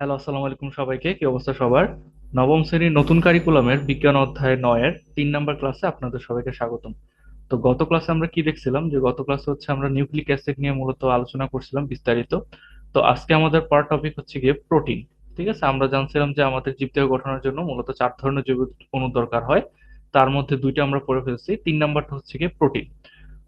Hello, আসসালামু আলাইকুম সবাইকে। কি অবস্থা সবার? নবম শ্রেণির নতুন কারিকুলামের বিজ্ঞান অধ্যায় নয়ের তিন নাম্বার ক্লাসে আপনাদের সবাইকে স্বাগতম। তো গত ক্লাসে আমরা কি দেখছিলাম? যে গত ক্লাসে হচ্ছে আমরা নিউক্লিক অ্যাসিড নিয়ে মূলত আলোচনা করছিলাম বিস্তারিত। তো আজকে আমাদের পার টপিক হচ্ছে গিয়ে প্রোটিন ঠিক আছে? আমরা জানছিলাম যে আমাদের জীবদেহ গঠনের জন্য মূলত চার ধরনের জৈব অণু দরকার হয়। তার মধ্যে দুইটা আমরা পড়ে ফেলছি। তিন নাম্বারটা হচ্ছে গিয়ে প্রোটিন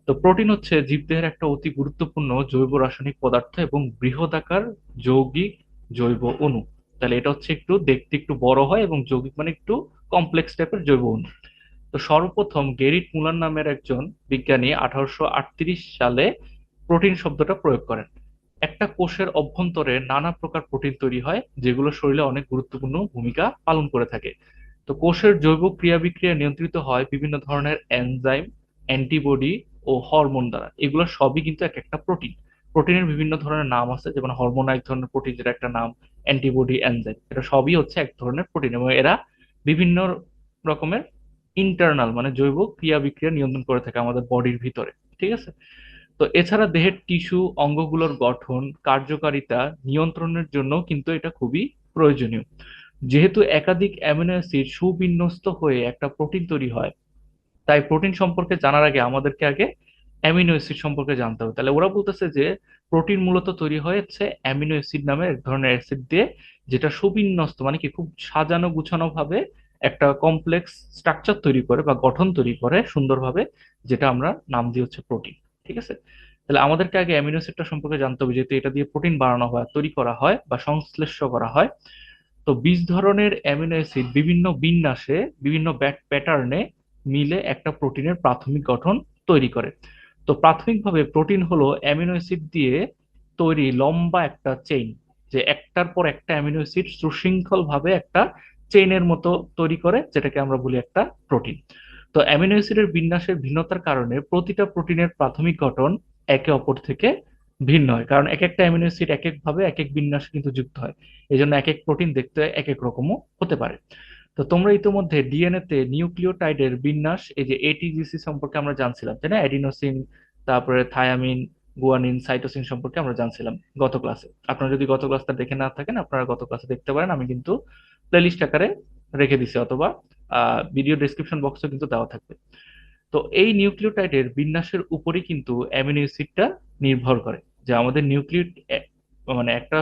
তো প্রোটিন হচ্ছে জীবদেহের একটা অতি গুরুত্বপূর্ণ জৈব রাসায়নিক পদার্থ এবং বৃহদাকার যৌগিক জৈব অণু। তাহলে এটা হচ্ছে একটু দেখতে একটু বড় হয় এবং যৌগিক মানে একটু কমপ্লেক্স টাইপের জৈব অণু। তো সর্বপ্রথম গেরিট মুলার নামের একজন বিজ্ঞানী আঠারোশো আটত্রিশ সালে প্রোটিন শব্দটা প্রয়োগ করেন। একটা কোষের অভ্যন্তরে নানা প্রকার প্রোটিন তৈরি হয়, যেগুলো শরীরে অনেক গুরুত্বপূর্ণ ভূমিকা পালন করে থাকে। তো কোষের জৈব ক্রিয়া বিক্রিয়া নিয়ন্ত্রিত হয় বিভিন্ন ধরনের এনজাইম অ্যান্টিবডি ও হরমোন দ্বারা। এগুলো সবই কিন্তু এক একটা প্রোটিন। প্রোটিনের বিভিন্ন ধরনের নাম আছে, যেমন হরমোন এক ধরনের প্রোটিন যেটা একটা নাম অ্যান্টিবডি এনজাইম এটা সবই হচ্ছে এক ধরনের প্রোটিন এবং এরা বিভিন্ন রকমের ইন্টারনাল মানে জৈব ক্রিয়া বিক্রিয়া নিয়ন্ত্রণ করে থাকে আমাদের বডির ভিতরে, ঠিক আছে? তো এছাড়া দেহের টিস্যু অঙ্গগুলোর গঠন, কার্যকারিতা নিয়ন্ত্রণের জন্য কিন্তু এটা খুবই প্রয়োজনীয়। যেহেতু একাধিক অ্যামিনো অ্যাসিড সুবিন্যস্ত হয়ে একটা প্রোটিন তৈরি হয়, তাই প্রোটিন সম্পর্কে জানার আগে আমাদেরকে আগে অ্যামিনো অ্যাসিড সম্পর্কে জানতে হবে। তাহলে ওরা বলতেছে যে প্রোটিন মূলত তৈরি হয়েছে অ্যামিনো অ্যাসিড নামে এক ধরনের অ্যাসিড দিয়ে, যেটা সুবিন্যস্ত মানে কি খুব সাজানো গুছানো ভাবে একটা কমপ্লেক্স স্ট্রাকচার তৈরি করে বা গঠন তৈরি করে সুন্দরভাবে, যেটা আমরা নাম দিই হচ্ছে প্রোটিন, ঠিক আছে? তাহলে আমাদেরকে আগে অ্যামিনো অ্যাসিডটা সম্পর্কে জানতে হবে, যেহেতু এটা দিয়ে প্রোটিন বানানো হয়, তৈরি করা হয় বা সংশ্লেষ করা হয়। তো বিশ ধরনের অ্যামিনো অ্যাসিড বিভিন্ন বিন্যাসে, বিভিন্ন ব্যাট প্যাটার্নে মিলে একটা প্রোটিনের প্রাথমিক গঠন তৈরি করে। তো প্রাথমিকভাবে প্রোটিন হলো অ্যামিনো অ্যাসিড দিয়ে তৈরি লম্বা একটা চেইন, যে একটার পর একটা অ্যামিনো অ্যাসিড সুশৃঙ্খল ভাবে একটা চেইনের মতো তৈরি করে, যেটাকে আমরা বলি একটা প্রোটিন। তো অ্যামিনো অ্যাসিডের বিন্যাসের ভিন্নতার কারণে প্রতিটা প্রোটিনের প্রাথমিক গঠন একে অপর থেকে ভিন্ন হয়, কারণ এক একটা অ্যামিনো অ্যাসিড এক এক ভাবে এক এক বিন্যাসে কিন্তু যুক্ত হয়। এই জন্য এক এক প্রোটিন দেখতে এক এক রকমও হতে পারে। তো তোমরা ইতিমধ্যে ডিএনএ তে নিউক্লিওটাইডের বিন্যাস, এই যে এটিজিসি সম্পর্কে আমরা জানছিলাম, তাই না? অ্যাডিনোসিন, তারপরে থায়ামিন, গুয়ানিন, সাইটোসিন সম্পর্কে আমরা জানছিলাম গত ক্লাসে। আপনারা যদি গত ক্লাসটা দেখে না থাকেন, আপনারা গত ক্লাসে দেখতে পারেন, আমি কিন্তু প্লেলিস্ট আকারে রেখে দিছি, অথবা ভিডিও ডিসক্রিপশন বক্সে কিন্তু দেওয়া থাকবে। তো এই নিউক্লিওটাইডের বিন্যাসের উপরই কিন্তু অ্যামিনো অ্যাসিডটা নির্ভর করে। যে আমাদের নিউক্লিও মানে একটা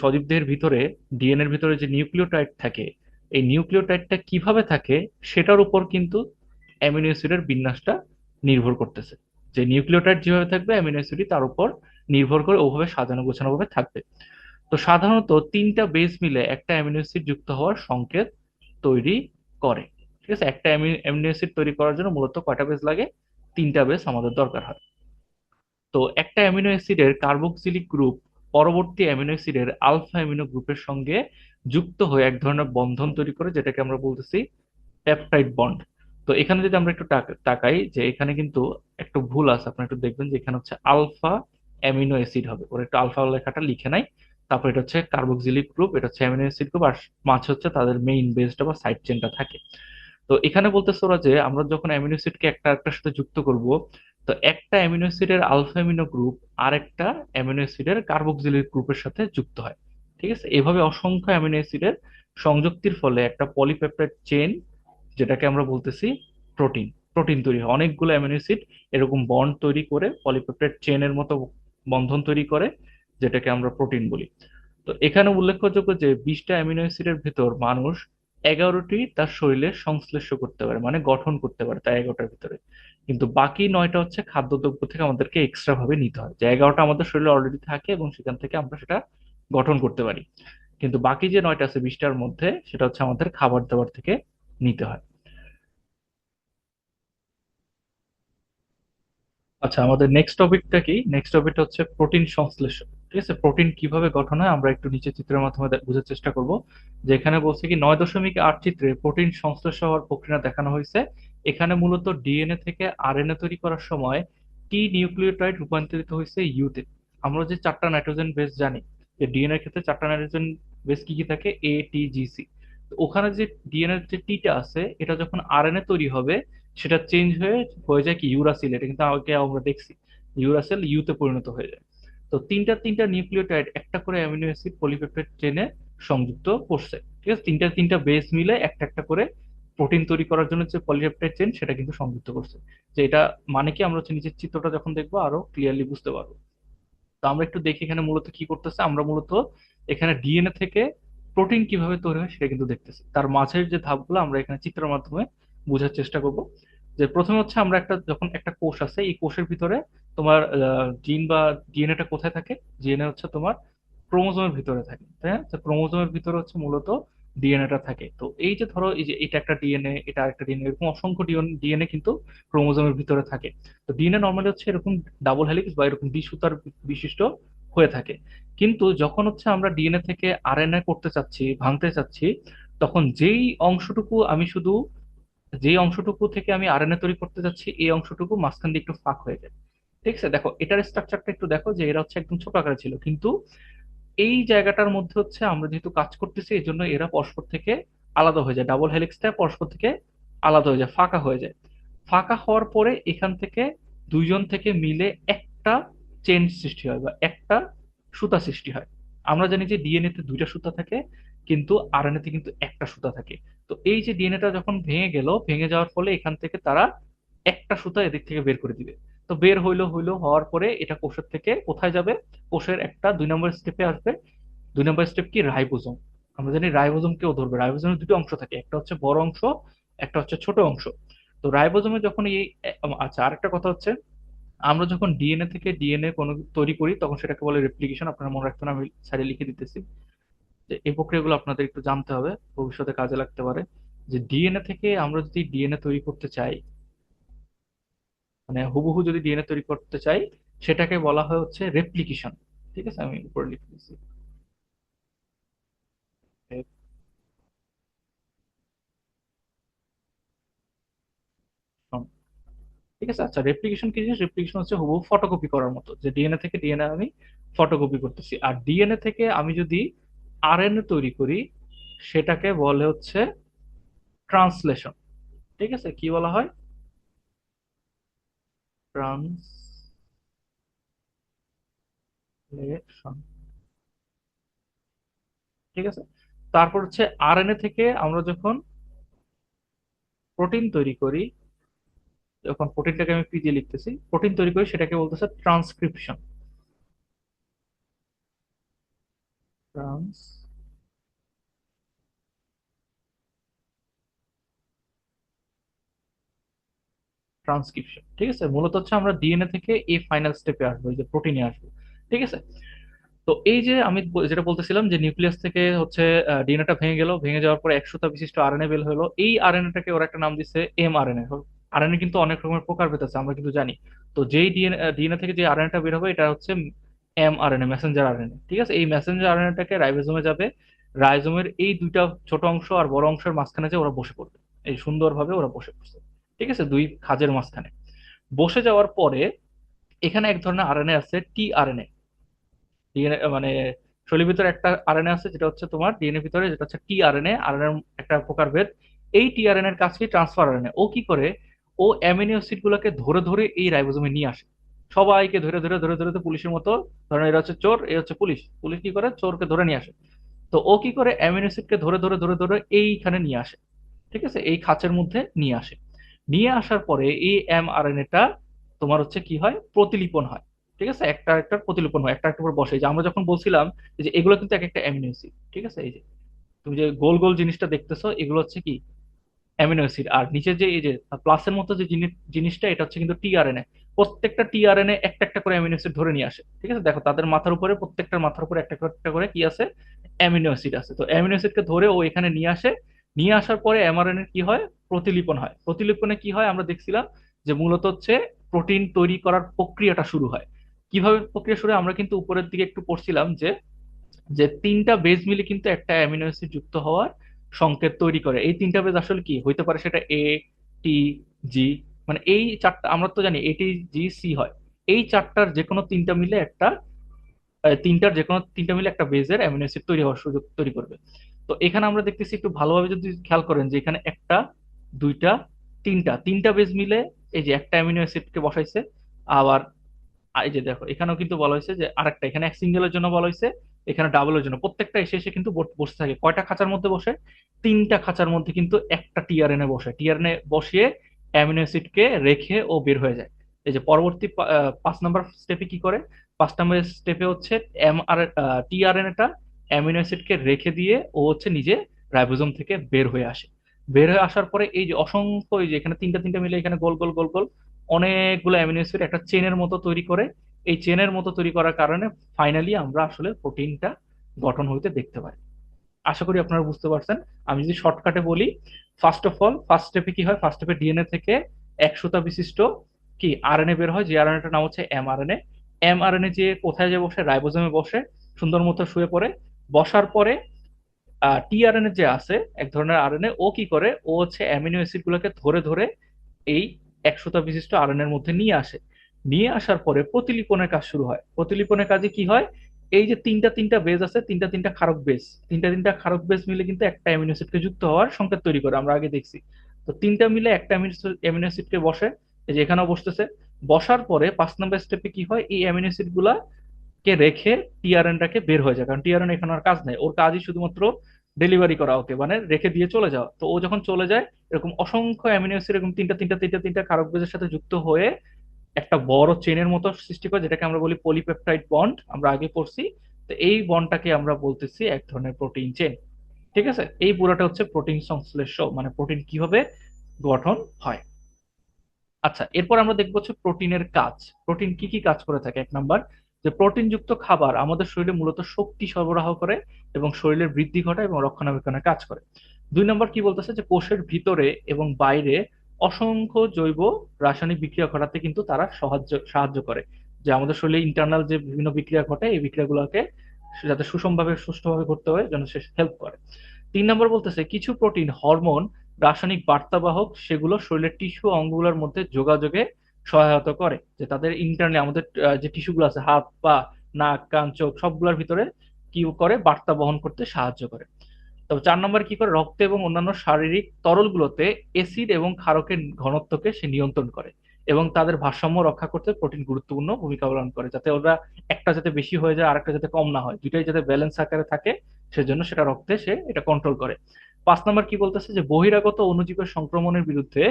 সজীব দেহের ভিতরে ডিএনএর ভিতরে যে নিউক্লিওটাইড থাকে এই নিউক্লিওটাইডটা কীভাবে থাকে সেটার উপর কিন্তু অ্যামিনো অ্যাসিডের বিন্যাসটা নির্ভর করতেছে। যে নিউক্লিওটাইড যেভাবে থাকবে, অ্যামিনো অ্যাসিডই তার উপর নির্ভর করে ওভাবে সাজানো গোছানো ভাবে থাকবে। তো সাধারণত তিনটা বেস মিলে একটা অ্যামিনো অ্যাসিড যুক্ত হওয়ার সংকেত তৈরি করে। ঠিক আছে? একটা অ্যামিনো অ্যাসিড তৈরি করার জন্য মূলত কয়টা বেস লাগে? তিনটা বেস আমাদের দরকার হয়। তো একটা অ্যামিনো অ্যাসিডের কার্বক্সিলিক গ্রুপ পরবর্তী অ্যামিনো অ্যাসিডের আলফা অ্যামিনো গ্রুপের সঙ্গে যুক্ত হয়ে এক ধরনের বন্ধন তৈরি করে, যেটাকে আমরা বলতেছি পেপটাইড বন্ড তো এখানে যদি আমরা একটু তাকাই, যে এখানে কিন্তু একটু ভুল আছে, আপনারা একটু দেখবেন যে এখানে হচ্ছে আলফা অ্যামিনো অ্যাসিড হবে। ওরা একটু আলফা লেখাটা লিখে নাই তারপর এটা হচ্ছে কার্বক্সিলিক গ্রুপ এটা হচ্ছে অ্যামিনো অ্যাসিড গ্রুপ আর মাছ হচ্ছে তাদের মেইন বেসটা বা সাইড চেনটা থাকে। তো এখানে বলতেছে ওরা যে, আমরা যখন অ্যামিনো অ্যাসিডকে একটা একটার সাথে যুক্ত করব, তো একটা অ্যামিনো অ্যাসিডের আলফা অ্যামিনো গ্রুপ আর একটা অ্যামিনো অ্যাসিডের কার্বক্সিলিক গ্রুপের সাথে যুক্ত হয়। ঠিক আছে? এভাবে অসংখ্য অ্যামিনো অ্যাসিডের সংযুক্তির ফলে একটা পলিপেপটাইড চেন যেটাকে আমরা বলতেছি প্রোটিন প্রোটিন তৈরি হয়। অনেকগুলো অ্যামিনো অ্যাসিড এরকম বন্ড তৈরি করে পলিপেপটাইড চেনের মতো বন্ধন তৈরি করে, যেটাকে আমরা প্রোটিন বলি। তো এখানে উল্লেখযোগ্য যে বিশটা অ্যামিনো অ্যাসিডের ভেতর মানুষ এগারোটি তার শরীরে সংশ্লেষ করতে পারে মানে গঠন করতে পারে তার এগারোটার ভিতরে। কিন্তু বাকি নয়টা হচ্ছে খাদ্যদ্রব্য থেকে আমাদেরকে এক্সট্রা ভাবে নিতে হয়। যে এগারোটা আমাদের শরীরে অলরেডি থাকে এবং সেখান থেকে আমরা সেটা গঠন করতে পারি। কিন্তু বাকি যে নয়টা আছে বিশটার মধ্যে সেটা হচ্ছে আমাদের খাবার দাবার থেকে নিতে হয়। আচ্ছা আমাদের নেক্সট টপিকটা কি? নেক্সট টপিকটা হচ্ছে প্রোটিন সংশ্লেষণ। ঠিক আছে? প্রোটিন কীভাবে গঠন হয় আমরা একটু নিচে চিত্রের মাধ্যমে বোঝার চেষ্টা করব। যে এখানে বলছে কি, নয় দশমিক আট চিত্রে প্রোটিন সংশ্লেষ হওয়ার প্রক্রিয়া দেখানো হয়েছে। এখানে মূলত ডিএনএ থেকে আরএনএ তৈরি করার সময় টি নিউক্লিওটাইড রূপান্তরিত হয়েছে ইউতে আমরা যে চারটা নাইট্রোজেন বেস জানি যে ডিএনএ ক্ষেত্রে চারটা নাইট্রোজেন বেস কি কি থাকে? এ টি জি সি ওখানে যে ডিএনএর যে টিটা আছে, এটা যখন আরএনএ তৈরি হবে, সেটা চেঞ্জ হয়ে হয়ে যায় কি? ইউরাসিল এটা কিন্তু আগে আমরা দেখছি। ইউরাসেল ইউতে পরিণত হয়ে যায়। তো তিনটা তিনটা নিউক্লিওটাইড একটা করে অ্যামিনো অ্যাসিড পলিপেপটাইড চেনে সংযুক্ত করছে। ঠিক আছে? তিনটা তিনটা বেস মিলে একটা একটা করে প্রোটিন তৈরি করার জন্য যে পলিপেপটাইড চেন সেটা কিন্তু সংযুক্ত করছে। যে এটা মানে কি? আমরা হচ্ছে নিচের চিত্রটা যখন দেখব, আরও ক্লিয়ারলি বুঝতে পারব। তো আমরা একটু দেখি এখানে মূলত কি করতেছে। আমরা মূলত এখানে ডিএনএ থেকে প্রোটিন কীভাবে তৈরি হয় সেটা কিন্তু দেখতেছি। তার মাঝের যে ধাপগুলো আমরা এখানে চিত্রের মাধ্যমে বোঝার চেষ্টা করব। যে প্রথমে হচ্ছে আমরা একটা যখন একটা কোষ আছে, এই কোষের ভিতরে তোমার জিন বা ডিএনএটা কোথায় থাকে? ডিএনএ হচ্ছে তোমার ক্রোমোজোমের ভিতরে থাকে, তাই না? ক্রোমোজোমের ভিতরে হচ্ছে মূলত ডিএনএটা থাকে। তো এই যে ধরো, এই যে এটা একটা ডিএনএ এটা আরেকটা ডিএনএ এরকম অসংখ্য ডিএনএ কিন্তু ক্রোমোজোমের ভিতরে থাকে। তো ডিএনএ নর্মালি হচ্ছে এরকম ডাবল হেলিক্স বা এরকম দ্বিসুতার বিশিষ্ট হয়ে থাকে। কিন্তু যখন হচ্ছে আমরা ডিএনএ থেকে আরএনএ করতে চাচ্ছি, ভাঙতে চাচ্ছি, তখন যেই অংশটুকু আমি শুধু, যেই অংশটুকু থেকে আমি আরএনএ তৈরি করতে যাচ্ছি এই অংশটুকু মাঝখান দিয়ে একটু ফাঁক হয়ে যায়। ঠিক আছে? দেখো, এটার স্ট্রাকচারটা একটু দেখো যে এরা হচ্ছে একদম ছোট আকারে ছিল। কিন্তু এই জায়গাটার মধ্যে হচ্ছে আমরা যেহেতু কাজ করতেছি, এই জন্য এরা পরস্পর থেকে আলাদা হয়ে যায়। ডাবল হেলিক্সটা পরস্পর থেকে আলাদা হয়ে যায়, ফাঁকা হয়ে যায়। ফাঁকা হওয়ার পরে এখান থেকে দুইজন থেকে মিলে একটা চেন সৃষ্টি হয় বা একটা সুতা সৃষ্টি হয়। আমরা জানি যে ডিএনএ তে দুইটা সুতা থাকে, কিন্তু আরএনএ তে কিন্তু একটা সুতা থাকে। তো এই যে ডিএনএটা যখন ভেঙে গেল, ভেঙে যাওয়ার ফলে এখান থেকে তারা একটা সুতা এদিক থেকে বের করে দিবে। তো বের হইল হইল, হওয়ার পরে এটা কোষের থেকে কোথায় যাবে? কোষের একটা দুই নম্বর স্টেপে আসবে। দুই নম্বর স্টেপ কি? রাইবোজোম। আমরা জানি রাইবোজোম কেউ ধরবে রাইবোজোমের দুটো অংশ থাকে। একটা হচ্ছে বড় অংশ, একটা হচ্ছে ছোট অংশ। তো রাইবোজোমে যখন এই আচ্ছা আরেকটা কথা হচ্ছে, আমরা যখন ডিএনএ থেকে ডিএনএ কোনো তৈরি করি, তখন সেটাকে বলে রেপ্লিকেশন আপনারা মনে রাখবেন, আমি সাইডে লিখে দিতেছি। যে এই প্রক্রিয়াগুলো আপনাদের একটু জানতে হবে। ভবিষ্যতে কাজে লাগতে পারে। যে ডিএনএ থেকে আমরা যদি ডিএনএ তৈরি করতে চাই মানে হুবহু যদি ডিএনএ তৈরি করতে চাই, সেটাকে বলা হয় হচ্ছে রেপ্লিকেশন ঠিক আছে? আমি উপরে লিখে দিচ্ছি। ঠিক আছে? আচ্ছা রেপ্লিকেশন কি জিনিস? রেপ্লিকেশন হচ্ছে হুবহু ফটোকপি করার মতো। যে ডিএনএ থেকে ডিএনএ আমি ফটোকপি করতেছি। আর ডিএনএ থেকে আমি যদি আরএনএ তৈরি করি, সেটাকে বলে হচ্ছে ট্রান্সলেশন ঠিক আছে? কি বলা হয়? ট্রান্সলেশন ঠিক আছে? তারপর হচ্ছে আরএনএ থেকে আমরা যখন প্রোটিন তৈরি করি, যখন প্রোটিনটাকে আমি পি দিয়ে লিখতেছি প্রোটিন তৈরি করি সেটাকে বলতেছে ট্রান্সক্রিপশন ট্রান্স ট্রান্সক্রিপশন ঠিক আছে? মূলত হচ্ছে আমরা ডিএনএ থেকে এই ফাইনাল স্টেপে আসব, এই যে প্রোটিনে আসব, ঠিক আছে? তো এই যে আমি যেটা বলতেছিলাম যে নিউক্লিয়াস থেকে হচ্ছে ডিএনএটা ভেঙে গেল, ভেঙে যাওয়ার পরে একশোটা বিশিষ্ট আরএনএ বের হলো। এই আরএনএটাকে ওরা একটা নাম দিচ্ছে এম আরএনএ আরএনএ কিন্তু অনেক রকমের প্রকারভেদ আছে, আমরা কিন্তু জানি। তো যেই ডিএনএ ডিএনএ থেকে যে আরএনএটা বের হবে, এটা হচ্ছে এম আরএনএ মেসেঞ্জার আরএনএ ঠিক আছে? এই মেসেঞ্জার আরএনএটাকে রাইবোজোমে যাবে। রাইজোমের এই দুইটা ছোট অংশ আর বড় অংশের মাঝখানে যে ওরা বসে পড়বে, এই সুন্দরভাবে ওরা বসে পড়ছে। ঠিক আছে? দুই খাজের মাঝখানে। বসে যাওয়ার পরে এখানে এক ধরনের আরএনএ আছে টি আরএনএ মানে শরীরের ভিতরে একটা আরএনএ আছে, যেটা হচ্ছে তোমার ডিএনএ ভিতরে, যেটা হচ্ছে টি আরএনএ আরএনএ একটা প্রকারভেদ। এই টি আরএনএ এর কাজ কি ট্রান্সফার আরএনএ। ও কি করে? ও অ্যামিনো অ্যাসিড গুলোকে ধরে ধরে এই রাইবোজোমে নিয়ে আসে। সবাইকে ধরে ধরে ধরে ধরে পুলিশের মতো, ধরেন এরা হচ্ছে চোর এ হচ্ছে পুলিশ। পুলিশ কি করে? চোরকে ধরে নিয়ে আসে। তো ও কি করে? অ্যামিনো অ্যাসিডকে ধরে ধরে ধরে ধরে এইখানে নিয়ে আসে। ঠিক আছে? এই খাঁচের মধ্যে নিয়ে আসে। নিয়ে আসার পরে এই এম আর তোমার হচ্ছে কি হয়? প্রতিলিপন হয়। ঠিক আছে? একটা একটা প্রতিলিপন হয়, একটা একটা বসে। যে আমরা যখন বলছিলাম যে এগুলো কিন্তু এক একটা অ্যামিনো অ্যাসিড ঠিক আছে? এই যে তুমি যে গোল গোল জিনিসটা দেখতেছো, এগুলো হচ্ছে কি? অ্যামিনো অ্যাসিড আর নিচে যে এই যে প্লাসের মতো যে জিনিসটা, এটা হচ্ছে কিন্তু টিআরএনএ প্রত্যেকটা টিআরএনএ একটা একটা করে অ্যামিনো অ্যাসিড ধরে নিয়ে আসে। ঠিক আছে? দেখো, তাদের মাথার উপরে, প্রত্যেকটার মাথার উপরে একটা একটা করে কি আছে? অ্যামিনো অ্যাসিড আছে। তো অ্যামিনো অ্যাসিডকে ধরে ও এখানে নিয়ে আসে নিয়ে আসার পরে এমআরএনএ কি হয়? প্রতিলিপন হয়। প্রতিলিপনে কি হয়? আমরা দেখছিলাম যে মূলত হচ্ছে প্রোটিন তৈরি করার প্রক্রিয়াটা শুরু হয়। কীভাবে প্রক্রিয়া শুরু হয়? আমরা কিন্তু উপরের দিকে একটু পড়ছিলাম যে যে তিনটা বেজ মিলে কিন্তু একটা অ্যামিনো অ্যাসিড যুক্ত হওয়ার সংকেত তৈরি করে। এই তিনটা বেজ আসলে কি? হইতে পারে সেটা এ টি জি মানে এই চারটা, আমরা তো জানি এ টি জি সি হয়। এই চারটার যে কোনো তিনটা মিলে একটা তিনটার যে কোনো তিনটা মিলে একটা বেজের অ্যামিনো অ্যাসিড তৈরি হওয়ার সুযোগ তৈরি করবে। তো এখানে আমরা দেখতেছি একটু ভালোভাবে যদি খেয়াল করেন যে এখানে একটা, দুইটা, তিনটা তিনটা বেজ মিলে এই যে একটা অ্যামিনো অ্যাসিডকে বসাইছে। আবার এই যে দেখো, এখানেও কিন্তু বলা হয়েছে যে আরেকটা, এখানে এক সিঙ্গেলের জন্য বলা হয়েছে, এখানে ডাবলের জন্য। প্রত্যেকটা এসে এসে কিন্তু বসে থাকে। কয়টা খাঁচার মধ্যে বসে? তিনটা খাঁচার মধ্যে কিন্তু একটা টিআরএনএ বসে। টিআরএনএ বসিয়ে অ্যামিনো অ্যাসিডকে রেখে ও বের হয়ে যায়। এই যে পরবর্তী পাঁচ নাম্বার স্টেপে কি করে? পাঁচ নাম্বার স্টেপে হচ্ছে এম আর টিআরএনএটা অ্যামিনো অ্যাসিডকে রেখে দিয়ে ও হচ্ছে নিজে রাইবোজোম থেকে বের হয়ে আসে। বের হয়ে আসার পরে এই যে অসংখ্য এই যে এখানে তিনটা তিনটা মিলে এখানে গোল গোল গোল গোল অনেকগুলো অ্যামিনো অ্যাসিড একটা চেনের মতো তৈরি করে, এই চেনের মতো তৈরি করার কারণে ফাইনালি আমরা আসলে প্রোটিনটা গঠন হইতে দেখতে পাই আশা করি আপনারা বুঝতে পারছেন। আমি যদি শর্টকাটে বলি ফার্স্ট অফ অল ফার্স্ট স্টেপে কি হয়? ফার্স্ট স্টেপে ডিএনএ থেকে একশোটা বিশিষ্ট কি আরএনএ বের হয়, যে আরএনএটার নাম হচ্ছে এমআরএনএ এমআরএনএ যে কোথায় যে বসে, রাইবোজোমে বসে, সুন্দর মতো শুয়ে পড়ে বসার পরে টিআরএনএ যে আছে, এক ধরনের আরএনএ ও কি করে? ও হচ্ছে অ্যামিনো অ্যাসিড গুলোকে ধরে ধরে এই একশোটা বিশিষ্ট আরএনএর মধ্যে নিয়ে আসে। নিয়ে আসার পরে প্রতিলিপনের কাজ শুরু হয়। প্রতিলিপনের কাজে কি হয়? এই যে তিনটা তিনটা বেজ আছে, তিনটা তিনটা ক্ষারক বেজ তিনটা তিনটা ক্ষারক বেজ মিলে কিন্তু একটা অ্যামিনো অ্যাসিডকে যুক্ত হওয়ার সংকেত তৈরি করে, আমরা আগে দেখছি। তো তিনটা মিলে একটা অ্যামিনো অ্যাসিডকে বসে, এই যে এখানেও বসতেছে। বসার পরে পাঁচ নম্বর স্টেপে কি হয়? এই অ্যামিনো অ্যাসিডগুলা কে রেখে টিআরএনটাকে বের হয়ে যায়। কারণ টিআরএন এখানে আর কাজ নেই। ওর কাজই শুধুমাত্র ডেলিভারি করা, ওকে মানে রেখে দিয়ে চলে যাওয়া। তো ও যখন চলে যায়, এরকম অসংখ্য অ্যামিনো অ্যাসিড এরকম তিনটা তিনটা তিনটা তিনটা কারক বেজের সাথে যুক্ত হয়ে একটা বড় চেনের মতো সৃষ্টি করে, যেটাকে আমরা বলি পলিপেপটাইড বন্ড আমরা আগে পড়ছি তো এই বন্ডটাকে আমরা বলতেছি এক ধরনের প্রোটিন চেন ঠিক আছে? এই পুরোটা হচ্ছে প্রোটিন সংশ্লেষ মানে প্রোটিন কীভাবে গঠন হয়। আচ্ছা এরপর আমরা দেখব হচ্ছে প্রোটিনের কাজ। প্রোটিন কি কি কাজ করে থাকে? এক নাম্বার যে প্রোটিনযুক্ত খাবার আমাদের শরীরে মূলত শক্তি সরবরাহ করে এবং শরীরের বৃদ্ধি ঘটায় এবং রক্ষণাবেক্ষণের কাজ করে। দুই নম্বর কি বলতেছে? যে কোষের ভিতরে এবং বাইরে অসংখ্য জৈব রাসায়নিক বিক্রিয়া ঘটাতে কিন্তু তারা সাহায্য সাহায্য করে। যে আমাদের শরীরে ইন্টারনাল যে বিভিন্ন বিক্রিয়া ঘটে, এই বিক্রিয়াগুলোকে যাতে সুষমভাবে, সুষ্ঠুভাবে করতে হয়, যেন সে হেল্প করে। তিন নম্বর বলতেছে, কিছু প্রোটিন হরমোন রাসায়নিক বার্তাবাহক, সেগুলো শরীরের টিস্যু অঙ্গগুলোর মধ্যে যোগাযোগে সহায়তা করে, যে তাদের ইন্টারনে আমাদের যে টিস্যুগুলো আছে, হাত, পা, নাক, কান, চোখ, সবগুলোর ভিতরে কি করে বার্তা বহন করতে সাহায্য করে। তবে চার নম্বর কি করে? রক্ত এবং অন্যান্য শারীরিক তরলগুলোতে এসিড এবং ক্ষারকের ঘনত্বকে সে নিয়ন্ত্রণ করে এবং তাদের ভারসাম্য রক্ষা করতে প্রোটিন গুরুত্বপূর্ণ ভূমিকা পালন করে, যাতে ওরা একটা যাতে বেশি হয়ে যায়, আরেকটা যাতে কম না হয়। দুইটাই যাতে ব্যালেন্স আকারে থাকে, সেজন্য সেটা রক্তে সে এটা কন্ট্রোল করে। পাঁচ নম্বর কি বলতেছে? যে বহিরাগত অণুজীবের সংক্রমণের বিরুদ্ধে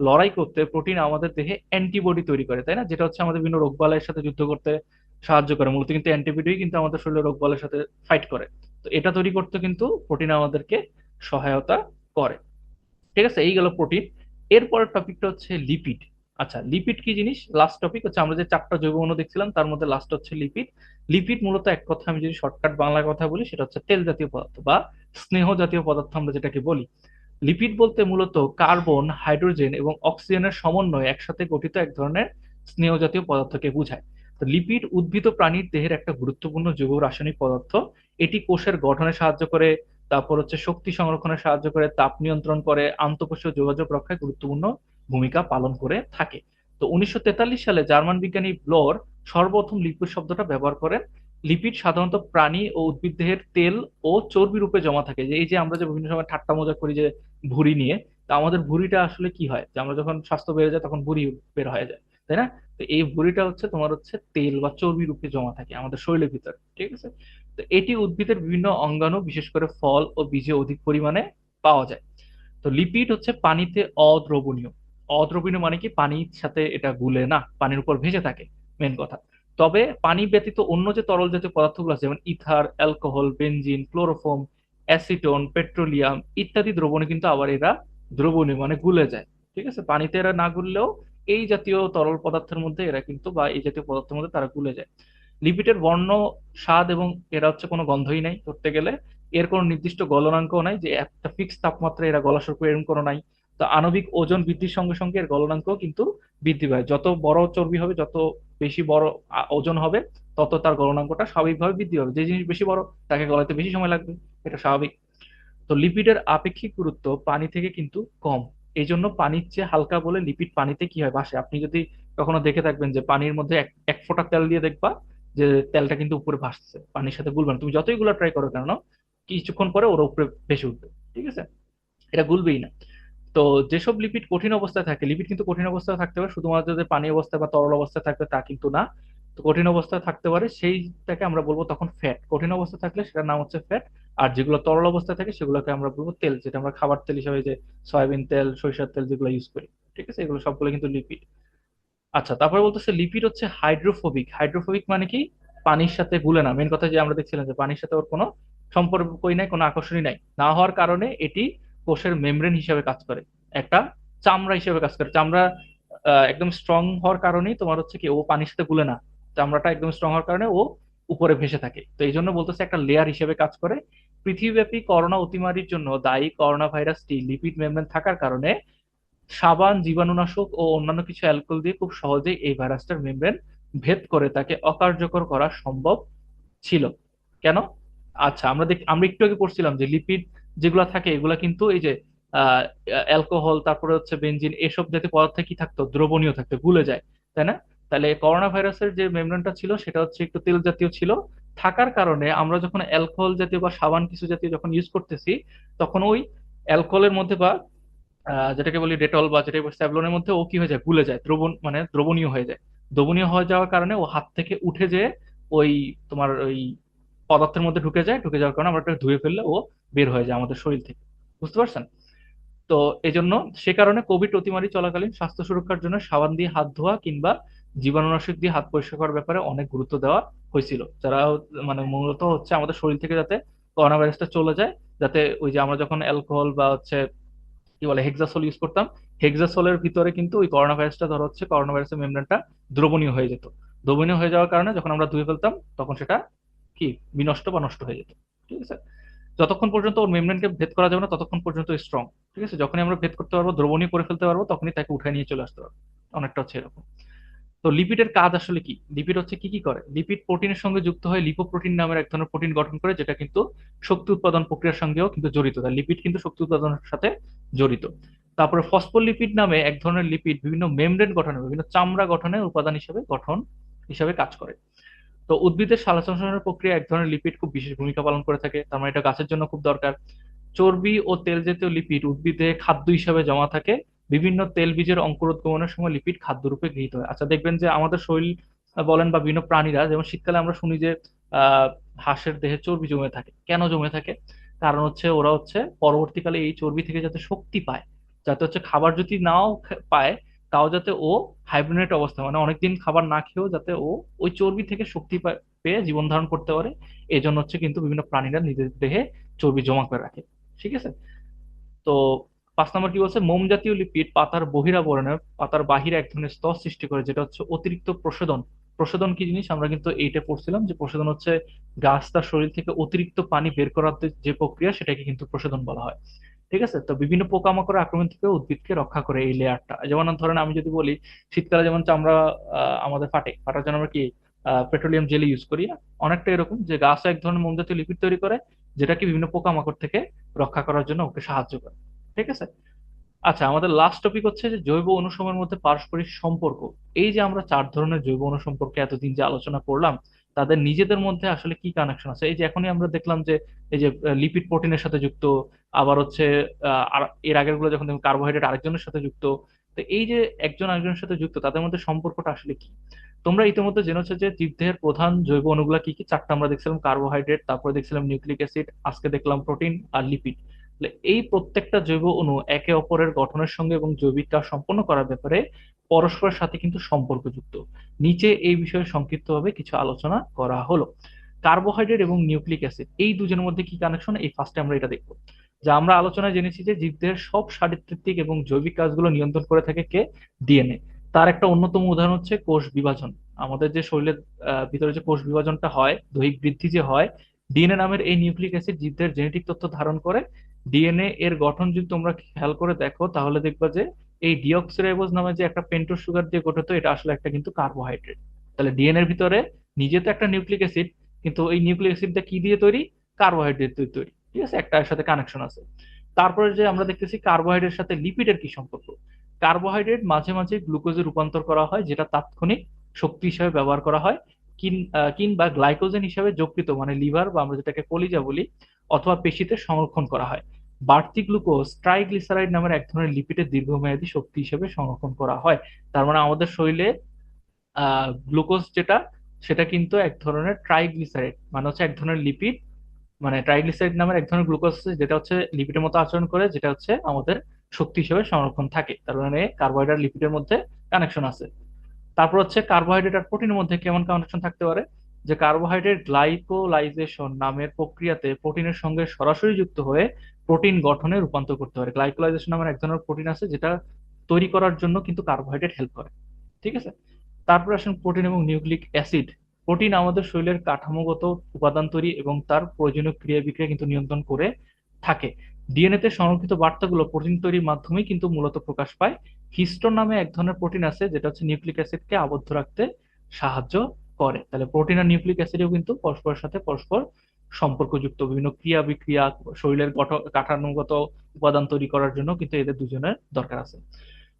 লড়াই করতে প্রোটিন আমাদের দেহে অ্যান্টিবডি তৈরি করে, তাই না? যেটা হচ্ছে আমাদের বিভিন্ন রোগ রোগবালাইয়ের সাথে যুদ্ধ করতে সাহায্য করে। মূলত কিন্তু অ্যান্টিবডি কিন্তু আমাদের শরীরে রোগবালাইয়ের সাথে ফাইট করে। তো এটা তৈরি করতে কিন্তু প্রোটিন আমাদেরকে সহায়তা করে। ঠিক আছে? এই গেল প্রোটিন। এরপরের টপিকটা হচ্ছে লিপিড আচ্ছা লিপিড কি জিনিস? লাস্ট টপিক হচ্ছে আমরা যে চারটা জৈব অণু দেখছিলাম, তার মধ্যে লাস্ট হচ্ছে লিপিড লিপিড মূলত এক কথা আমি যদি শর্টকাট বাংলা কথা বলি, সেটা হচ্ছে তেল জাতীয় পদার্থ বা স্নেহ জাতীয় পদার্থ আমরা যেটাকে বলি। লিপিড বলতে মূলত কার্বন, হাইড্রোজেন এবং অক্সিজেনের সমন্বয়ে একসাথে গঠিত এক ধরনের স্নেহ জাতীয় পদার্থকে বোঝায়। তো লিপিড উদ্ভিদ প্রাণীর দেহের একটা গুরুত্বপূর্ণ জৈব রাসায়নিক পদার্থ। এটি কোষের গঠনে সাহায্য করে, তারপর হচ্ছে শক্তি সংরক্ষণে সাহায্য করে, তাপ নিয়ন্ত্রণ করে, আন্তঃকোষীয় যোগাযোগ রক্ষায় গুরুত্বপূর্ণ ভূমিকা পালন করে থাকে। তো উনিশশো তেতাল্লিশ সালে জার্মান বিজ্ঞানী ব্লোর সর্বপ্রথম লিপিড শব্দটা ব্যবহার করেন। লিপিড সাধারণত প্রাণী ও উদ্ভিদ দেহের তেল ও চর্বি রূপে জমা থাকে। যে এই যে আমরা যে বিভিন্ন সময় ঠাট্টা মজা করি যে ভুঁড়ি নিয়ে, তা আমাদের ভুঁড়িটা আসলে কি হয়? যে আমরা যখন স্বাস্থ্য বেড়ে যায় তখন ভুঁড়ি বের হয়ে যায়, তাই না? তো এই ভুঁড়িটা হচ্ছে তোমার হচ্ছে তেল বা চর্বি রূপে জমা থাকে আমাদের শরীরের ভিতরে, ঠিক আছে? তো এটি উদ্ভিদের বিভিন্ন অঙ্গাণু, বিশেষ করে ফল ও বীজে অধিক পরিমাণে পাওয়া যায়। তো লিপিড হচ্ছে পানিতে অদ্রবণীয়। অদ্রবণীয় মানে কি? পানির সাথে এটা গুলে না, পানির উপর ভেসে থাকে মেন কথা। তবে পানি ব্যতীত অন্য যে তরল জাতীয় পদার্থগুলো আছে, যেমন ether, alcohol, benzene chloroform acetone, petroleum ইত্যাদি দ্রবণে কিন্তু আবার এরা দ্রবণীয় মানে গুলে যায়। ঠিক আছে? পানিতে এরা না গুললেও এই জাতীয় তরল পদার্থের মধ্যে এরা কিন্তু বা এই জাতীয় পদার্থের মধ্যে তারা গুলে যায়। লিপিডের বর্ণ, স্বাদ এবং এরা হচ্ছে কোনো গন্ধই নাই ধরতে গেলে। এর কোনো নির্দিষ্ট গলনাঙ্কও নাই যে একটা ফিক্স তাপমাত্রা এরা গলা শুরু এরকম কোনো নাই। তো আণবিক ওজন বৃদ্ধির সঙ্গে সঙ্গে এর গলনাঙ্ক কিন্তু বৃদ্ধি পায়। যত বড় চর্বি হবে, যত বেশি বড় ওজন হবে, তত তার গলনাঙ্কটা স্বাভাবিকভাবে বৃদ্ধি হবে যে জিনিস বেশি বড়, তাকে গলাতে বেশি সময় লাগবে, এটা স্বাভাবিক। তো লিপিডের আপেক্ষিক গুরুত্ব পানি থেকে কিন্তু কম। এই জন্য পানির চেয়ে হালকা বলে লিপিড পানিতে কি হয়? ভাসে আপনি যদি কখনো দেখে থাকবেন যে পানির মধ্যে এক ফোঁটা তেল দিয়ে দেখবা যে তেলটা কিন্তু উপরে ভাসছে, পানির সাথে গুলবে না। তুমি যতই গুলা ট্রাই করো কেন, কিছুক্ষণ পরে ওর উপরে ভেসে উঠবে, ঠিক আছে? এটা গুলবেই না। তো যেসব লিপিড কঠিন অবস্থায় থাকে লিপিড কিন্তু কঠিন অবস্থায় থাকতে পারে, শুধুমাত্র যে পানি অবস্থায় বা তরল অবস্থায় থাকবে তা কিন্তু না। তো কঠিন অবস্থায় থাকতে পারে, সেইটাকে আমরা বলব তখন ফ্যাট কঠিন অবস্থায় থাকলে সেটার নাম হচ্ছে ফ্যাট আর যেগুলো তরল অবস্থায় থাকে সেগুলোকে আমরা বলব তেল, যেটা আমরা খাবার তেল হিসেবে যে সয়াবিন তেল, সরিষার তেল যেগুলো ইউজ করি, ঠিক আছে? এগুলো সবগুলো কিন্তু লিপিড আচ্ছা তারপরে বলতেছে লিপিড হচ্ছে হাইড্রোফোবিক হাইড্রোফোবিক মানে কি? পানির সাথে গুলে না। মেন কথা যে আমরা দেখছিলাম যে পানির সাথে ওর কোনো সম্পর্কই নাই, কোনো আকর্ষণই নাই। না হওয়ার কারণে এটি কোষের মেমব্রেন হিসাবে কাজ করে। একটা চামড়া হিসেবে কাজ করে। চামড়া একদম স্ট্রং হওয়ার কারণেই তোমার হচ্ছে কি, ও পানির সাথে গুলে না। চামড়াটা একদম স্ট্রং হওয়ার কারণে ও উপরে ভেসে থাকে। তো এই জন্য বলতেছে একটা লেয়ার হিসেবে কাজ করে। পৃথিবীব্যাপী করোনা অতিমারির জন্য দায়ী করোনা ভাইরাসটি লিপিড মেমব্রেন থাকার কারণে সাবান, জীবাণুনাশক ও অন্যান্য কিছু অ্যালকোহল দিয়ে খুব সহজেই এই ভাইরাসটার মেমব্রেন ভেদ করে তাকে অকার্যকর করা সম্ভব ছিল। কেন? আচ্ছা আমরা দেখ, আমরা একটু আগে পড়ছিলাম যে লিপিড যেগুলো থাকে, এগুলা কিন্তু এই যে অ্যালকোহল, তারপরে হচ্ছে বেঞ্জিন এসব জাতীয় পদার্থ কি থাকতো? দ্রবণীয় থাকতো, গুলে যায়, তাই না? তাহলে করোনা ভাইরাসের যে মেমব্রেনটা ছিল, সেটা হচ্ছে একটু তেল জাতীয় ছিল। থাকার কারণে আমরা যখন অ্যালকোহল জাতীয় বা সাবান কিছু জাতীয় যখন ইউজ করতেছি, তখন ওই অ্যালকোহলের মধ্যে বা যেটাকে বলি ডেটল বা যেটাকে বলি স্যাভলনের মধ্যে ও কি হয়ে যায়? গুলে যায়, দ্রবণ মানে দ্রবণীয় হয়ে যায়। দ্রবণীয় হয়ে যাওয়ার কারণে ও হাত থেকে উঠে যেয়ে ওই তোমার ওই পদার্থের মধ্যে ঢুকে যায়, ঢুকে যাওয়ার কারণে আমরা ধুয়ে ফেললে ও বের হয়ে যায় আমাদের শরীর থেকে। বুঝতে পারছেন? তো এই জন্য সে কারণে কোভিড অতিমারি চলাকালীন স্বাস্থ্য সুরক্ষার জন্য সাবান দিয়ে হাত ধোয়া কিংবা জীবাণুনাশক দিয়ে হাত পরিষ্কার করার ব্যাপারে অনেক গুরুত্ব দেওয়া হয়েছিল। যারা মানে মূলত হচ্ছে আমাদের শরীর থেকে যাতে করোনা ভাইরাসটা চলে যায়, যাতে ওই যে আমরা যখন অ্যালকোহল বা হচ্ছে কি বলে, হেক্সাসোল ইউজ করতাম, হেক্সাসোলের ভিতরে কিন্তু ওই করোনা ভাইরাসটা ধরো হচ্ছে করোনা ভাইরাসের মেমব্রেনটা দ্রবণীয় হয়ে যেত। দ্রবণীয় হয়ে যাওয়ার কারণে যখন আমরা ধুয়ে ফেলতাম, তখন সেটা কি, বিনষ্ট বা নষ্ট হয়ে যেত। ঠিক আছে? যতক্ষণ পর্যন্ত ওর মেমব্রেনকে ভেদ করা যাবে না, ততক্ষণ পর্যন্ত স্ট্রং ঠিক আছে? যখনই আমরা ভেদ করতে পারব দ্রবণীয় করে ফেলতে পারব, তখনই তাকে উঠায় নিয়ে চলে আসতে পারব। অনেকটা হচ্ছে এরকম। তো লিপিডের কাজ আসলে কি? লিপিড হচ্ছে কি কি করে? লিপিড প্রোটিনের সঙ্গে যুক্ত হয়ে লিপোপ্রোটিন নামের এক ধরনের প্রোটিন গঠন করে, যেটা কিন্তু শক্তি উৎপাদন প্রক্রিয়ার সঙ্গেও কিন্তু জড়িত। লিপিড কিন্তু শক্তি উৎপাদনের সাথে জড়িত। তারপরে ফসফোলিপিড নামে এক ধরনের লিপিড বিভিন্ন মেমব্রেন গঠনে, বিভিন্ন চামড়া গঠনের উপাদান হিসেবে গঠন হিসেবে কাজ করে। তো উদ্ভিদের সালোকসংশ্লেষণের প্রক্রিয়া এক ধরনের লিপিড খুব বিশেষ ভূমিকা পালন করে থাকে। তার মানে এটা গাছের জন্য খুব দরকার। চর্বি ও তেল জাতীয় লিপিড উদ্ভিদে খাদ্য হিসাবে জমা থাকে। বিভিন্ন তেল বীজের অঙ্কুরোদ্গমনের সময় লিপিড খাদ্যরূপে গৃহীত হয়। আচ্ছা দেখবেন যে আমাদের শরীর বলেন বা বিভিন্ন প্রাণীরা, যেমন শীতকালে আমরা শুনি যে, আহ, হাঁসের দেহে চর্বি জমে থাকে। কেন জমে থাকে? কারণ হচ্ছে ওরা হচ্ছে পরবর্তীকালে এই চর্বি থেকে যাতে শক্তি পায়। যাতে হচ্ছে খাবার যদি নাও পায় তাও যাতে ও হাইব্রিনেট অবস্থা মানে অনেকদিন খাবার না খেয়েও যাতে ও ওই চর্বি থেকে শক্তি পেয়ে জীবন ধারণ করতে পারে। এই জন্য হচ্ছে কিন্তু বিভিন্ন প্রাণীরা নিজেদের দেহে চর্বি জমা করে রাখে। ঠিক আছে? তো পাঁচ নম্বর কি বলছে? মোম জাতীয় লিপিড পাতার বহিরাবরণে, পাতার বাহিরে এক ধরনের স্তর সৃষ্টি করে, যেটা হচ্ছে অতিরিক্ত প্রশোধন। প্রশোধন কি জিনিস? আমরা কিন্তু এইটা পড়ছিলাম যে প্রশোধন হচ্ছে গাছ তার শরীর থেকে অতিরিক্ত পানি বের করার যে প্রক্রিয়া, সেটাকে কিন্তু প্রশোধন বলা হয়। ঠিক আছে? তো বিভিন্ন পোকামাকড়ের আক্রমণ থেকে উদ্ভিদকে রক্ষা করে এই লেয়ারটা যেমন ধরেন আমি যদি বলি, শীতকালে যেমন চামড়া আমাদের ফাটে, ফাটার জন্য আমরা কি পেট্রোলিয়াম জেলি ইউজ করি। অনেকটা এরকম যে গাছ এক ধরনের মোম জাতীয় লিপিড তৈরি করে, যেটা কি বিভিন্ন পোকামাকড় থেকে রক্ষা করার জন্য ওকে সাহায্য করে। ঠিক আছে? আচ্ছা আমাদের লাস্ট টপিক হচ্ছে যে জৈব অনুসমূহের মধ্যে পারস্পরিক সম্পর্ক। এই যে আমরা চার ধরনের জৈব অণু সম্পর্কে এতদিন যে আলোচনা করলাম তাদের নিজেদের মধ্যে আসলে কি কানেকশন আছে? এই যে এখনই আমরা দেখলাম যে, এই যে লিপিড প্রোটিনের সাথে যুক্ত, আবার হচ্ছে এর আগেরগুলো যখন কার্বোহাইড্রেট আরেকজনের সাথে যুক্ত, তো এই যে একজন আরেকজনের সাথে যুক্ত, তাদের মধ্যে সম্পর্কটা আসলে কি? তোমরা ইতিমধ্যে জেনেছো যে, জীবদেহের প্রধান জৈব অণুগুলা কি কি? চারটা আমরা দেখছিলাম কার্বোহাইড্রেট তারপরে দেখছিলাম নিউক্লিক অ্যাসিড আজকে দেখলাম প্রোটিন আর লিপিড এই প্রত্যেকটা জৈব অণু একে অপরের গঠনের সঙ্গে এবং জৈবিক কাজ সম্পন্ন করার ব্যাপারে পরস্পরের সাথে কিন্তু সম্পর্কযুক্ত। নিচে এই বিষয়ে সংক্ষিপ্তভাবে কিছু আলোচনা করা হলো। কার্বোহাইড্রেট এবং নিউক্লিক অ্যাসিড, এই দুজনের মধ্যে কি কানেকশন এই ফার্স্টে আমরা এটা দেখব। যা আমরা আলোচনায় জেনেছি যে জীবদের সব শারীরবৃত্তিক এবং জৈবিক কাজগুলো নিয়ন্ত্রণ করে থাকে কে? ডিএনএ। তার একটা অন্যতম উদাহরণ হচ্ছে কোষ বিভাজন। আমাদের যে শরীরের ভিতরে যে কোষ বিভাজনটা হয়, দৈহিক বৃদ্ধি যে হয়, ডিএনএ নামের এই নিউক্লিক অ্যাসিড জীবদের জেনেটিক তথ্য ধারণ করে। ডিএনএ এর গঠন যদি তোমরা খেয়াল করে দেখো, তাহলে দেখবা যে এই ডিঅক্সিরাইবোজ নামে যে একটা পেন্টোজ সুগার দিয়ে গঠিত, এটা আসলে একটা কিন্তু কার্বোহাইড্রেট তাহলে ডিএনএ এর ভিতরে নিজে তো একটা নিউক্লিক অ্যাসিড কিন্তু এই নিউক্লিক অ্যাসিডটা কি দিয়ে তৈরি? কার্বোহাইড্রেট দিয়ে তৈরি। ঠিক আছে? একটা সাথে কানেকশন আছে। তারপরে যে আমরা দেখতেছি কার্বোহাইড্রেটের সাথে লিপিডের কি সম্পর্ক? কার্বোহাইড্রেট মাঝে মাঝে গ্লুকোজে রূপান্তর করা হয়, যেটা তাৎক্ষণিক শক্তি হিসেবে ব্যবহার করা হয়। কিংবা গ্লাইকোজেন হিসেবে যকৃত মানে লিভার বা আমরা যেটাকে কলিজা বলি, অথবা পেশিতে সংরক্ষণ করা হয়। বাড়তি গ্লুকোজ ট্রাইগ্লিসারাইড নামের এক ধরনের লিপিডের দীর্ঘমেয়াদী শক্তি হিসেবে সংরক্ষণ করা হয়। তার মানে আমাদের শরীরে গ্লুকোজ যেটা, সেটা কিন্তু এক ধরনের ট্রাইগ্লিসারাইড মানে হচ্ছে এক ধরনের লিপিড মানে ট্রাইগ্লিসারাইড নামের এক ধরনের গ্লুকোজ যেটা হচ্ছে লিপিডের মতো আচরণ করে, যেটা হচ্ছে আমাদের শক্তি হিসেবে সংরক্ষণ থাকে। তার মানে কার্বোহাইড্রেট লিপিডের মধ্যে কানেকশন আছে। তারপর হচ্ছে কার্বোহাইড্রেট আর প্রোটিনের মধ্যে কেমন কানেকশন থাকতে পারে? যে কার্বোহাইড্রেট গ্লাইকোলাইজেশন নামের প্রক্রিয়াতে প্রোটিনের সঙ্গে সরাসরি যুক্ত হয়ে প্রোটিন গঠনে রূপান্তর করতে পারে। গ্লাইকোলাইজেশন নামের এক ধরনের প্রোটিন আছে যেটা তৈরি করার জন্য কিন্তু কার্বোহাইড্রেট হেল্প করে। ঠিক আছে? তারপর আসেন প্রোটিন এবং নিউক্লিক অ্যাসিড প্রোটিন আমাদের শরীরের কাঠামোগত উপাদান তৈরি এবং তার প্রয়োজনীয় ক্রিয়া বিক্রিয়া কিন্তু নিয়ন্ত্রণ করে থাকে। ডিএনএ তে সংরক্ষিত বার্তাগুলো প্রোটিন তৈরির মাধ্যমেই কিন্তু মূলত প্রকাশ পায়। হিস্টোন নামে এক ধরনের প্রোটিন আছে যেটা হচ্ছে নিউক্লিক অ্যাসিডকে আবদ্ধ রাখতে সাহায্য করে। তাহলে প্রোটিন আর নিউক্লিক অ্যাসিডও কিন্তু পরস্পরের সাথে পরস্পর সম্পর্কযুক্ত বিভিন্ন ক্রিয়া বিক্রিয়া, শরীরের কাঠামোগত উপাদান তৈরি করার জন্য কিন্তু এদের দুজনের দরকার আছে।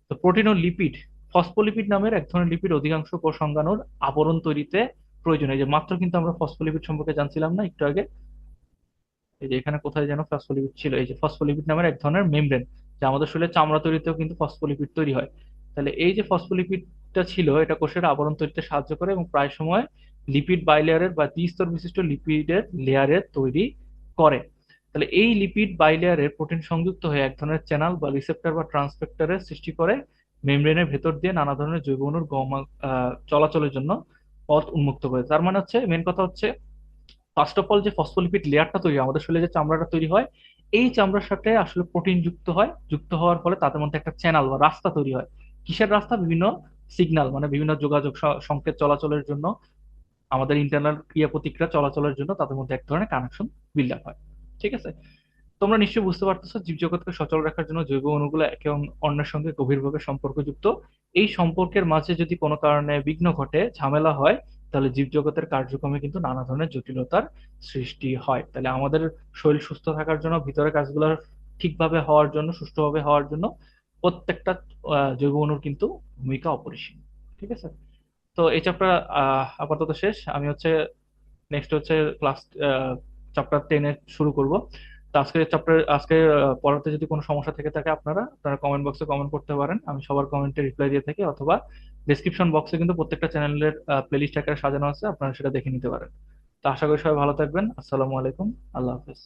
তো প্রোটিন ও লিপিড ফসফোলিপিড নামের এক ধরনের লিপিড অধিকাংশ কোষ আবরণ তৈরিতে প্রয়োজন। এই যে মাত্র কিন্তু আমরা ফসফোলিপিড সম্পর্কে জানছিলাম না, একটু আগে। এই যে এখানে কোথায় যেন ফসফোলিপিড ছিল? এই যে ফসফোলিপিড নামের এক ধরনের মেমব্রেন, যে আমাদের শরীরে চামড়া তৈরিতেও কিন্তু ফসফোলিপিড তৈরি হয়। তাহলে এই যে ফসফোলিপিডটা ছিল, এটা কোষের আবরণ তৈরিতে সাহায্য করে এবং প্রায় সময় লিপিড বাইলেয়ারের বা দ্বিস্তর বিশিষ্ট লিপিডের লেয়ারের তৈরি করে। তাহলে এই লিপিড বাইলেয়ারের প্রোটিন সংযুক্ত হয়ে এক ধরনের চ্যানেল বা রিসেপ্টর বা ট্রান্সপেক্টরের সৃষ্টি করে মেমব্রেনের ভেতর দিয়ে নানা ধরনের জৈব অণুর চলাচলের জন্য পথ উন্মুক্ত করে। তার মানে হচ্ছে মেন কথা হচ্ছে ফার্স্ট অফ অল যে ফসফোলিপিড লেয়ারটা তৈরি, আমাদের শরীরে যে চামড়াটা তৈরি হয়, এই চামড়ার সাথে আসলে প্রোটিন যুক্ত হয়। যুক্ত হওয়ার ফলে তাদের মধ্যে একটা চ্যানেল বা রাস্তা তৈরি হয়। কিসের রাস্তা? বিভিন্ন সিগন্যাল মানে বিভিন্ন যোগাযোগ সংকেত চলাচলের জন্য আমাদের ইন্টারনাল ক্রিয়া প্রতিক্রিয়া চলাচলের জন্য তাদের মধ্যে এক ধরনের কানেকশন বিল্ড আপ হয়। ঠিক আছে? তোমরা নিশ্চয়ই বুঝতে পারতেছো জীবজগৎকে সচল রাখার জন্য জৈব অণুগুলো একে অন্যের সঙ্গে গভীরভাবে সম্পর্কযুক্ত। এই সম্পর্কের মাঝে যদি কোনো কারণে বিঘ্ন ঘটে, ঝামেলা হয়, তাহলে জীবজগতের কার্যক্রমে কিন্তু নানা ধরনের জটিলতার সৃষ্টি হয়। তাহলে আমাদের শরীর সুস্থ থাকার জন্য ভিতরে কাজগুলো ঠিকভাবে হওয়ার জন্য, সুষ্ঠুভাবে হওয়ার জন্য প্রত্যেকটা জৈব অণুর কিন্তু ভূমিকা অপরিসীম। ঠিক আছে? তো এই চ্যাপ্টার আপাতত শেষ। আমি হচ্ছে নেক্সট হচ্ছে ক্লাস চ্যাপ্টার টেনে শুরু করব। তো আজকে চ্যাপ্টার আজকে পড়াতে যদি কোনো সমস্যা থেকে থাকে আপনারা আপনারা কমেন্ট বক্সে কমেন্ট করতে পারেন। আমি সবার কমেন্টে রিপ্লাই দিয়ে থাকি অথবা ডিসক্রিপশন বক্সে কিন্তু প্রত্যেকটা চ্যানেলের প্লেলিস্ট আকারে সাজানো আছে, আপনারা সেটা দেখে নিতে পারেন। তো আশা করি সবাই ভালো থাকবেন। আসসালামু আলাইকুম। আল্লাহ হাফেজ।